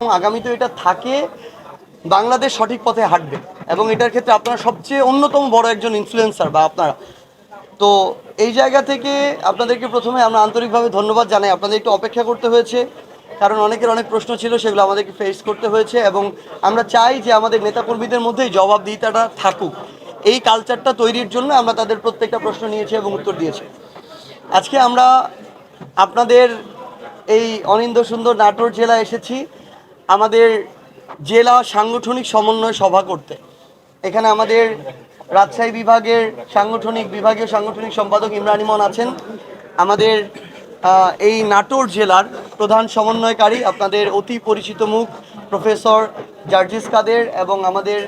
এবং আগামীতে এটা থাকে, বাংলাদেশ সঠিক পথে হাঁটবে। এবং এটার ক্ষেত্রে আপনারা সবচেয়ে অন্যতম বড় একজন ইনফ্লুয়েন্সার বা আপনারা। তো এই জায়গা থেকে আপনাদেরকে প্রথমে আমরা আন্তরিকভাবে ধন্যবাদ জানাই। আপনাদের একটু অপেক্ষা করতে হয়েছে, কারণ অনেকের অনেক প্রশ্ন ছিল, সেগুলো আমাদেরকে ফেস করতে হয়েছে এবং আমরা চাই যে আমাদের নেতাকর্মীদের মধ্যে এই জবাবদিহিতাটা থাকুক। এই কালচারটা তৈরির জন্য আমরা তাদের প্রত্যেকটা প্রশ্ন নিয়েছি এবং উত্তর দিয়েছি। আজকে আমরা আপনাদের এই অনিন্দ সুন্দর নাটোর জেলা এসেছি। আমাদের জেলা সাংগঠনিক সমন্বয় সভা করতে। এখানে আমাদের রাজশাহী বিভাগের সাংগঠনিক, বিভাগীয় সাংগঠনিক সম্পাদক ইমরান ইমন আছেন। আমাদের এই নাটোর জেলার প্রধান সমন্বয়কারী আপনাদের অতি পরিচিত মুখ, প্রফেসর জার্জিস কাদের এবং আমাদের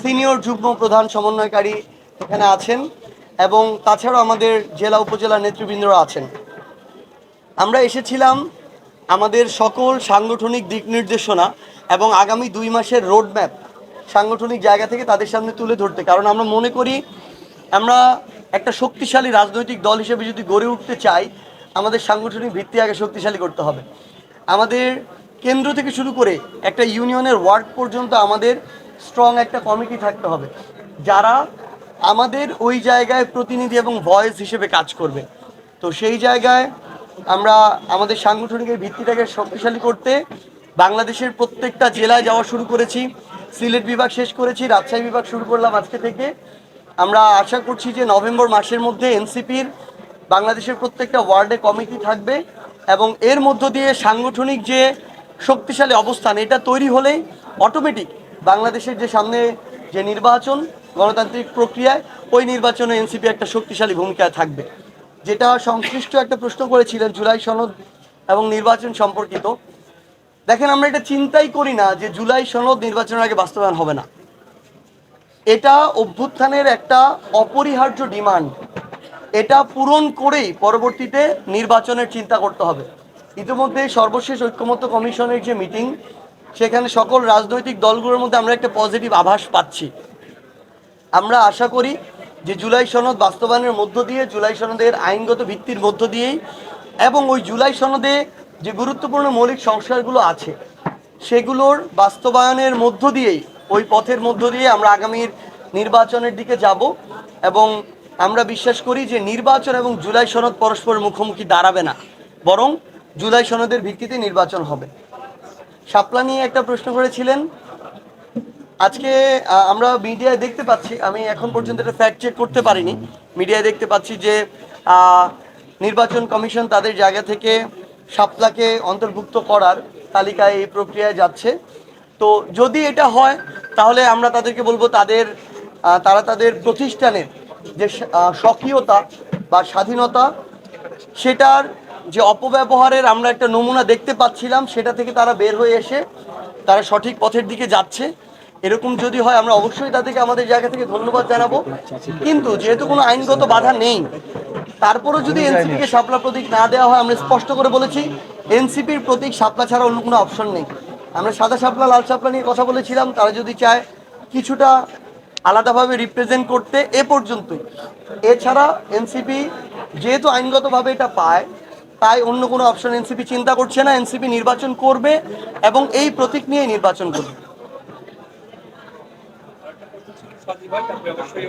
সিনিয়র যুগ্ম প্রধান সমন্বয়কারী এখানে আছেন এবং তাছাড়াও আমাদের জেলা উপজেলা নেতৃবৃন্দরা আছেন। আমরা এসেছিলাম আমাদের সকল সাংগঠনিক দিক নির্দেশনা এবং আগামী দুই মাসের রোড ম্যাপ সাংগঠনিক জায়গা থেকে তাদের সামনে তুলে ধরতে। কারণ আমরা মনে করি, আমরা একটা শক্তিশালী রাজনৈতিক দল হিসেবে যদি গড়ে উঠতে চাই, আমাদের সাংগঠনিক ভিত্তি আগে শক্তিশালী করতে হবে। আমাদের কেন্দ্র থেকে শুরু করে একটা ইউনিয়নের ওয়ার্ড পর্যন্ত আমাদের স্ট্রং একটা কমিটি থাকতে হবে, যারা আমাদের ওই জায়গায় প্রতিনিধি এবং ভয়েস হিসেবে কাজ করবে। তো সেই জায়গায় আমরা আমাদের সাংগঠনিক ভিত্তিটাকে শক্তিশালী করতে বাংলাদেশের প্রত্যেকটা জেলায় যাওয়া শুরু করেছি, সিলেট বিভাগ শেষ করেছি, রাজশাহী বিভাগ শুরু করলাম আজকে থেকে। আমরা আশা করছি যে নভেম্বর মাসের মধ্যে এনসিপির বাংলাদেশের প্রত্যেকটা ওয়ার্ডে কমিটি থাকবে এবং এর মধ্য দিয়ে সাংগঠনিক যে শক্তিশালী অবস্থান, এটা তৈরি হলেই অটোমেটিক বাংলাদেশের যে সামনে যে নির্বাচন, গণতান্ত্রিক প্রক্রিয়ায় ওই নির্বাচনে এনসিপি একটা শক্তিশালী ভূমিকায় থাকবে। যেটা সংশ্লিষ্ট একটা প্রশ্ন করেছিলেন জুলাই সনদ এবং নির্বাচন সম্পর্কিত। দেখেন, আমরা এটা চিন্তাই করি না যে জুলাই সনদ নির্বাচনের আগে বাস্তবায়ন হবে না। এটা অভ্যুত্থানের একটা অপরিহার্য ডিমান্ড। এটা পূরণ করেই পরবর্তীতে নির্বাচনের চিন্তা করতে হবে। ইতিমধ্যে সর্বশেষ ঐক্যমত্য কমিশনের যে মিটিং, সেখানে সকল রাজনৈতিক দলগুলোর মধ্যে আমরা একটা পজিটিভ আভাস পাচ্ছি। আমরা আশা করি যে জুলাই সনদ বাস্তবায়নের মধ্য দিয়ে, জুলাই সনদের আইনগত ভিত্তির মধ্য দিয়েই এবং ওই জুলাই সনদে যে গুরুত্বপূর্ণ মৌলিক সংস্কারগুলো আছে, সেগুলোর বাস্তবায়নের মধ্য দিয়েই, ওই পথের মধ্য দিয়ে আমরা আগামীর নির্বাচনের দিকে যাব এবং আমরা বিশ্বাস করি যে নির্বাচন এবং জুলাই সনদ পরস্পর মুখোমুখি দাঁড়াবে না, বরং জুলাই সনদের ভিত্তিতে নির্বাচন হবে। শাপলা নিয়ে একটা প্রশ্ন করেছিলেন আজকে আমরা মিডিয়ায় দেখতে পাচ্ছি, আমি এখন পর্যন্ত এটা ফ্যাক্ট চেক করতে পারিনি। মিডিয়ায় দেখতে পাচ্ছি যে নির্বাচন কমিশন তাদের জায়গা থেকে শাপলাকে অন্তর্ভুক্ত করার তালিকায় এই প্রক্রিয়ায় যাচ্ছে। তো যদি এটা হয়, তাহলে আমরা তাদেরকে বলব তাদের তারা তাদের প্রতিষ্ঠানের যে স্বকীয়তা বা স্বাধীনতা, সেটার যে অপব্যবহারের আমরা একটা নমুনা দেখতে পাচ্ছিলাম, সেটা থেকে তারা বের হয়ে এসে তারা সঠিক পথের দিকে যাচ্ছে। এরকম যদি হয়, আমরা অবশ্যই তাদেরকে আমাদের জায়গা থেকে ধন্যবাদ জানাব। কিন্তু যেহেতু কোনো আইনগত বাধা নেই, তারপরেও যদি এনসিপিকে শাপলা প্রতীক না দেওয়া হয়, আমরা স্পষ্ট করে বলেছি, এনসিপির প্রতীক শাপলা ছাড়া অন্য কোনো অপশন নেই। আমরা সাদা শাপলা, লাল শাপলা নিয়ে কথা বলেছিলাম, তারা যদি চায় কিছুটা আলাদাভাবে রিপ্রেজেন্ট করতে এ পর্যন্তই। এছাড়া এনসিপি যেহেতু আইনগতভাবে এটা পায়, তাই অন্য কোনো অপশন এনসিপি চিন্তা করছে না, এনসিপি নির্বাচন করবে এবং এই প্রতীক নিয়ে নির্বাচন করবে। সজীব হয় তাহলে অবশ্যই